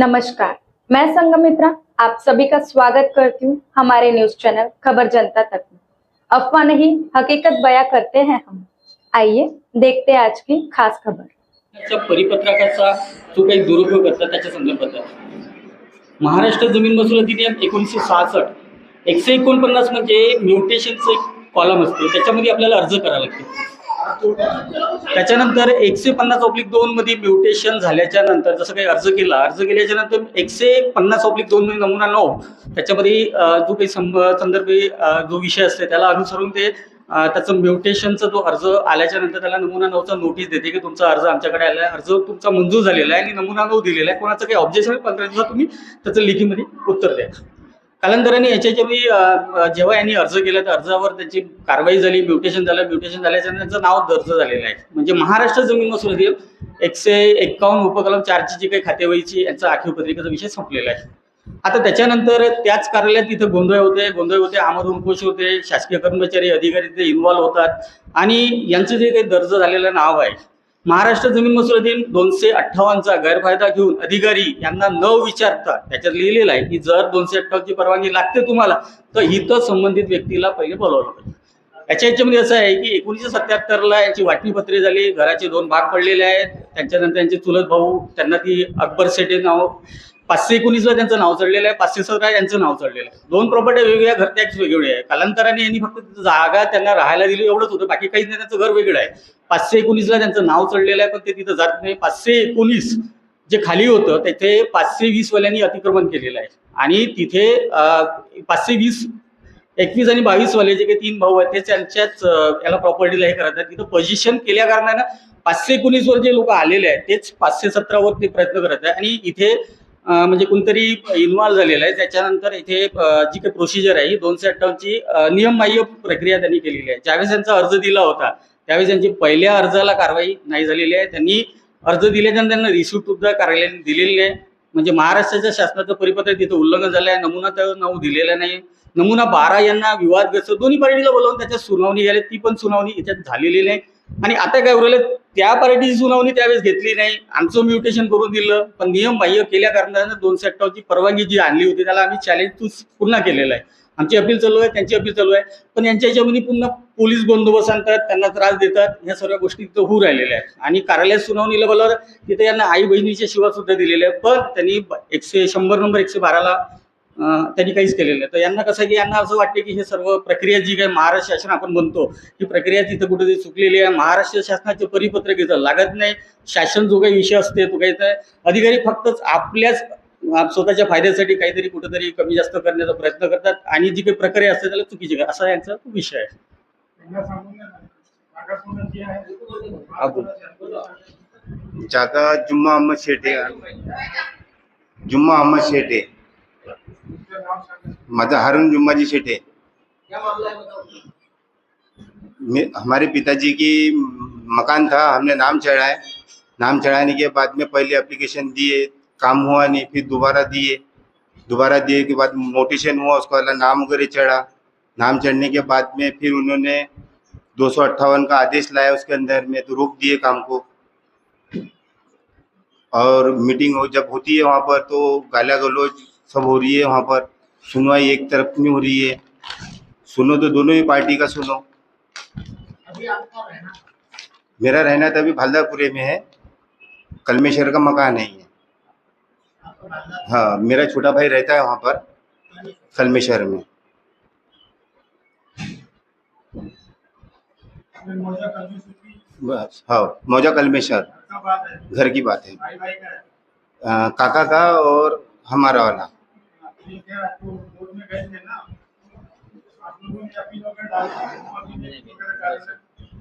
नमस्कार मैं संगमित्रा आप सभी का स्वागत करती हूँ हमारे न्यूज चैनल खबर जनता तक में। अफवाह नहीं हकीकत बयां करते हैं हम। आइए देखते हैं आज की खास खबर। त्याच्या परिपत्रकाचा जो काही दुरुपयोग करतात त्याच्या संदर्भात महाराष्ट्र जमीन महसूल अधिनियम एकोणीसशे सहासष्ट एकशे एकोणपन्नास म्हणजे म्युटेशनचं एक कॉलम असते त्याच्यामध्ये आपल्याला अर्ज करावा लागतो. त्याच्यानंतर एकशे पन्नास ऑब्लिक दोन मध्ये म्युटेशन झाल्याच्यानंतर जसं काही अर्ज केला अर्ज केल्याच्यानंतर एकशे पन्नास ऑब्लिक दोन मध्ये नमुना नऊ त्याच्यामध्ये जो काही संदर्भ जो विषय असते त्याला अनुसरून ते त्याचं म्युटेशनचा जो अर्ज आल्याच्यानंतर त्याला नमुना नऊचा नोटीस देते की तुमचा अर्ज आमच्याकडे आला आहे. अर्ज तुमचा मंजूर झालेला आहे आणि नमुना नऊ दिलेला आहे. कोणाचं काही ऑब्जेक्शन पंधरा दिवसात तुम्ही त्याचं लेखीमध्ये उत्तर द्या. कालांतराने याच्या मी जेव्हा यांनी अर्ज केला तर अर्जावर त्याची कारवाई झाली म्युटेशन झालं म्युटेशन झाल्याच्या त्यांचं नाव दर्ज झालेलं आहे. म्हणजे महाराष्ट्र जमीन महसूल अधिनियम एकशे एक्कावन्न उपकलम चारची जी काही खातेवाईची यांचा आखीव पत्रिकेचा विषय संपलेला आहे. आता त्याच्यानंतर त्याच कार्यालयात तिथे गोंधळ होते गोंधळ होते आमरण उपोष होते शासकीय कर्मचारी अधिकारी तिथे इन्व्हॉल्व्ह होतात. आणि यांचं जे काही दर्ज झालेलं नाव आहे महाराष्ट्र जमीन महसूल अधिनियम दोनशे अठ्ठावन्नचा गैरफायदा घेऊन अधिकारी यांना न विचारता त्याच्यात लिहिलेलं आहे की जर दोनशे अठ्ठावन्नची परवानगी लागते तुम्हाला तर इथं संबंधित व्यक्तीला पहिले बोलावलं पाहिजे. याच्या याच्यामध्ये असं आहे की एकोणीसशे सत्याहत्तरला यांची वाटणीपत्रे झाली घराचे दोन भाग पडलेले आहेत त्यांच्यानंतर त्यांचे चुलत भाऊ त्यांना ती अकबर सेठ नाव पाचशे एकोणीसला त्यांचं नाव चढलेलं आहे पाचशे सतरा यांचं नाव चढलेलं आहे. दोन प्रॉपर्टी वेगवेगळ्या घर टॅक्स वेगवेगळे आहे कालांतराने यांनी फक्त जागा त्यांना राहायला दिली एवढंच होतं. बाकी काहीच नाही त्यांचं घर वेगळं आहे. पाचशे एकोणीसला त्यांचं नाव चढलेलं आहे पण ते तिथं जात नाही. पाचशे एकोणीस जे खाली होतं तिथे पाचशे वीस वाल्यांनी अतिक्रमण केलेलं आहे. आणि तिथे पाचशे वीस एकवीस आणि बावीस वाले जे काही तीन भाऊ आहेत ते त्यांच्याच याला प्रॉपर्टीला हे करत आहेत तिथं पोझिशन केल्या कारणानं पाचशे एकोणीसवर जे लोक आलेले आहेत तेच पाचशे सतरावर ते प्रयत्न करत आहे आणि इथे म्हणजे कोणतरी इन्व्हॉल्व झालेलं आहे. त्याच्यानंतर इथे जी काही प्रोसिजर आहे ही दोनशे अठ्ठावन्नची नियमबाह्य प्रक्रिया त्यांनी केलेली आहे. ज्यावेळेस त्यांचा अर्ज दिला होता त्यावेळेस त्यांची पहिल्या अर्जाला कारवाई नाही झालेली आहे. त्यांनी अर्ज दिल्यानंतर त्यांना रिसिप्ट सुद्धा कार्यालयाने दिलेली आहे म्हणजे महाराष्ट्राच्या शासनाचं परिपत्र तिथं उल्लंघन झालं आहे नमुना तर नऊ दिलेला नाही. नमुना बारा यांना विवादग्रस्त दोन्ही पार्टीला बोलावून त्याच्यात सुनावणी झाली. ती पण सुनावणी याच्यात झालेली नाही. आणि आता काय उरलं त्या पार्टीची सुनावणी त्यावेळेस घेतली नाही. आमचं म्युटेशन करून दिलं पण नियम बाह्य केल्या कारणानं दोनशे अठ्ठावन्नची परवानगी जी आणली होती त्याला आम्ही चॅलेंज तू पुन्हा केलेलं आहे. आमची अपील चालू आहे त्यांची अपील चालू आहे. पण यांच्या याच्यामध्ये पुन्हा पोलीस बंदोबस्त आणतात त्यांना त्रास देतात ह्या सर्व गोष्टी तिथं होऊ राहिलेल्या आहेत. आणि कार्यालयात सुनावणीला बोलावर तिथे यांना आई बहिणीच्या शिवा सुद्धा दिलेल्या आहेत. पण त्यांनी एकशे शंभर नंबर एकशे बाराला त्यांनी काहीच केलेलं नाही. तर यांना कसं की यांना असं वाटते की हे सर्व प्रक्रिया जी काही महाराष्ट्र शासन आपण म्हणतो ही प्रक्रिया तिथं कुठेतरी चुकलेली आहे. महाराष्ट्र शासनाचे परिपत्रक इथं लागत नाही. शासन जो काही विषय असते तो काही तर अधिकारी फक्तच आपल्याच स्वतःच्या फायद्यासाठी काहीतरी कुठेतरी कमी जास्त करण्याचा प्रयत्न करतात आणि जी काही प्रक्रिया असते त्याला चुकीची असा यांचा विषय आहे. जागा जुम्मा अहमद शेटे. जुम्मा अहमद शेटे. माझा हारून जुम्माजी शेटे मे हमारे पिताजी की मकान था हमने नाम चढ़ाए। नाम चढ़ाने के बाद में पहले एप्लीकेशन दिए काम हुआ नहीं फिर दोबारा दिए। दोबारा दिए के बाद मोटिशन हुआ उसको वाला नाम वगैरह चढ़ा। नाम चढ़ने के बाद में फिर उन्होंने दो सौ अट्ठावन का आदेश लाया उसके अंदर में तो रोक दिए काम को। और मीटिंग हो जब होती है वहाँ पर तो गाला गलौज सब हो रही है वहाँ पर। सुनवाई एक तरफ़ नहीं हो रही है। सुनो तो दोनों ही पार्टी का सुनो। अभी आपका रहना मेरा रहना तो अभी भालदापुरे में है। कलमेश्वर का मकान है ये। हाँ मेरा छोटा भाई रहता है वहाँ पर कलमेश्वर में। बस हाँ मौजा कलमेश्वर। घर की बात है। अ, काका का और हमारा वाला।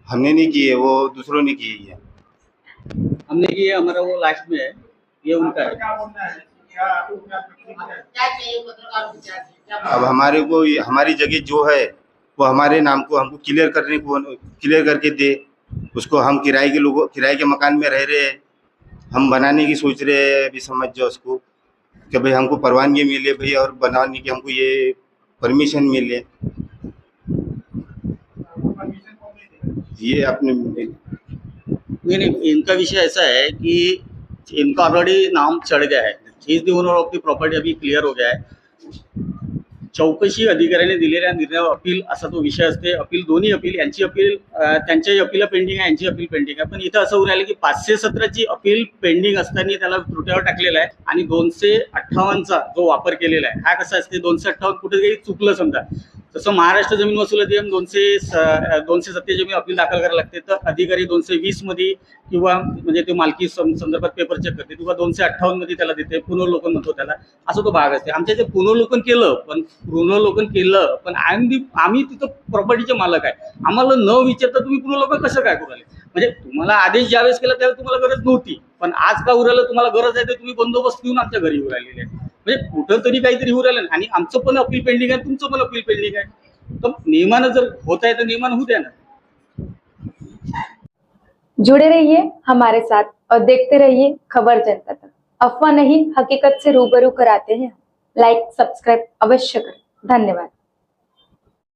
हमने नहीं किए वो दूसरों ने किए है। हमने ये हमारा वो लास्ट में है ये उनका है। अब हमारे को हमारी जगह जो है वो हमारे नाम को हमको क्लियर करने को क्लियर करके दे। उसको हम किराए के लोगों किराए के मकान में रह रहे हैं। हम बनाने की सोच रहे हैं अभी समझ जाओ उसको। कि भाई हमको परवानगी मिले भाई और बनाने की हमको ये परमिशन मिले। ये आपने नहीं नहीं, इनका विषय ऐसा है कि इनका ऑलरेडी नाम चढ़ गया है। चीज़ भी उन्होंने अपनी प्रॉपर्टी अभी क्लियर हो गया है चौकशी अधिकाऱ्याने दिलेल्या निर्णयावर अपील असा तो विषय असते. अपील दोन्ही अपील यांची अपील त्यांच्याही अपील पेंडिंग आहे यांची अपील पेंडिंग आहे. पण इथं असं होऊ राहिलं की पाचशे सतराची अपील पेंडिंग असताना त्याला त्रुट्यावर टाकलेला आहे आणि दोनशे अठ्ठावन्नचा जो वापर केलेला आहे हा कसा असते? दोनशे अठ्ठावन्न कुठे काही चुकलं समजा. तसं महाराष्ट्र जमीन वसुली अधिनियम दोनशे दोनशे सत्तेचाळीस अपील दाखल करायला लागते. तर अधिकारी दोनशे वीसमध्ये किंवा म्हणजे ते मालकी संदर्भात पेपर चेक करते किंवा दोनशे अठ्ठावन्नमध्ये त्याला देते पुनर्लोकन म्हणतो त्याला. असं तो भाग असते. आमच्या इथे पुनर्लोकन केलं पण पुनर्लोकन केलं पण आम्ही आम्ही तिथं प्रॉपर्टीचे मालक आहे. आम्हाला न विचारता तुम्ही पुनर्लोकन कसं काय करू राहिले? म्हणजे तुम्हाला आदेश ज्यावेळेस केला त्यावेळेस तुम्हाला गरज नव्हती. पण आज का उरायला तुम्हाला गरज आहे तर तुम्ही बंदोबस्त घेऊन आमच्या घरी येऊ राहिलेले आहे म्हणजे कुठं तरी काहीतरी होऊ राहिलं आणि आमचं पण अपील पेंडिंग आहे तुमचं पण अपील पेंडिंग आहे. तर नियमानं जर होत आहे तर नियमानं होऊ द्या ना. जुड़े रहिए हमारे साथ और देखते रहिए खबर जनता तक. अफवाह नहीं हकीकत से रूबरू कराते हैं लाइक सब्सक्राइब अवश्य करें. धन्यवाद.